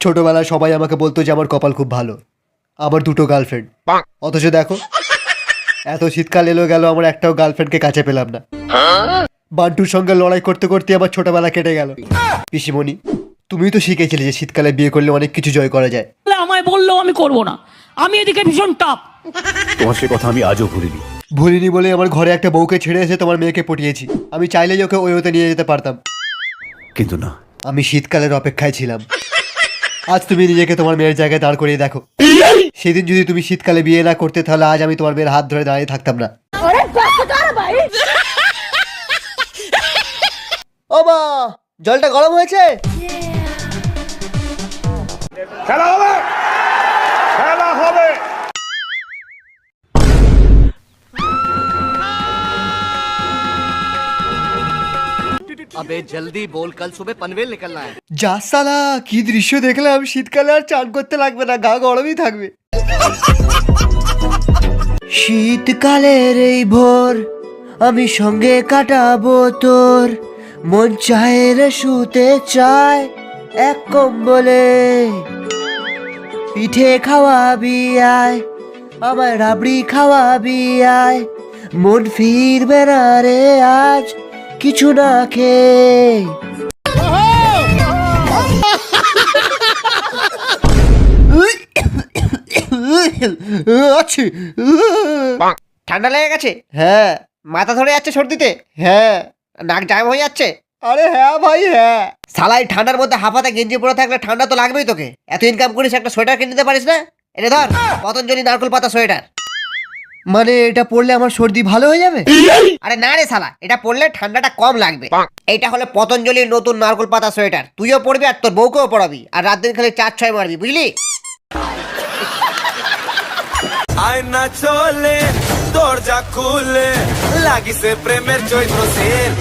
ছোটবেলায় সবাই আমাকে বলতো যে আমার কপাল খুব ভালো। আমার দুটো গার্লফ্রেন্ড অথচ দেখো এত শীতকাল এলো গেল আমার একটাও গার্লফ্রেন্ডকে কাছে পেলাম না। বান্টুর সঙ্গে লড়াই করতে করতে আমার ছোটবেলা কেটে গেল। পিসিমণি তুমি তো শিখেছিলে যে শীতকালে বিয়ে করলে অনেক কিছু জয় করা যায়। বলে আমায় বললেও আমি করব না। আমি এদিকে ভীষণ টাপ তোমার সে কথা আমি আজও ভুলিনি। ভুলিনি বলে আমার ঘরে একটা বউকে ছেড়ে এসে তোমার মেয়েকে পটিয়েছি। আমি চাইলেই ওকে ওই হতে নিয়ে যেতে পারতাম। কিন্তু না। আমি শীতকালের অপেক্ষায় ছিলাম। আজ তুমি নিজেকে তোমার মেয়ের জায়গায় দাঁড় করিয়ে দেখো। সেদিন যদি তুমি শীতকালে বিয়ে না করতে তাহলে আজ আমি তোমার মেয়ের হাত ধরে দাঁড়িয়ে থাকতাম না। ও মা জলটা গরম হয়েছে? খেলা अबे जल्दी बोल कल सुबह पनवेल निकलना है যা সালা কি দৃশ্য দেখলাম শীতকালে আর চান করতে লাগবে না গা গরমই থাকবে শীতকালের এই ভোর আমি সঙ্গে কাটাবো তোর মন চায় রে শুতে চায় এক কম্বলে পিঠে খাওয়াবি আয় আমার রাবড়ি খাওয়াবি আয় মন ফিরবে না রে আজ কিছু না খেয়ে আছে। ঠান্ডা লেগে গেছে? হ্যাঁ। মাথা ধরে যাচ্ছে সর্দিতে? হ্যাঁ। নাক জাম হয়ে যাচ্ছে? আরে হ্যাঁ ভাই হ্যাঁ। সালাই ঠান্ডার মধ্যে হাফাতে গেঞ্জি পরে থাকলে ঠান্ডা তো লাগবেই তোকে। এত ইনকাম করিস একটা সোয়েটার কিনে দিতে পারিস না? এটা ধর পতঞ্জলি নারকল পাতা সোয়েটার। মানে এটা পড়লে আমার সর্দি ভালো হয়ে যাবে? আরে না রে সালা এটা পড়লে ঠান্ডাটা কম লাগবে। এটা হলো পতঞ্জলির নতুন নারকল পাতা সোয়েটার। তুইও পরবি আর তোর বউকেও পড়াবি আর রাত দিন খালি চার ছয় মারবি বুঝলি? আয়না চলে দরজা খুলে লাগিছে প্রেমের চৈত্র সেল।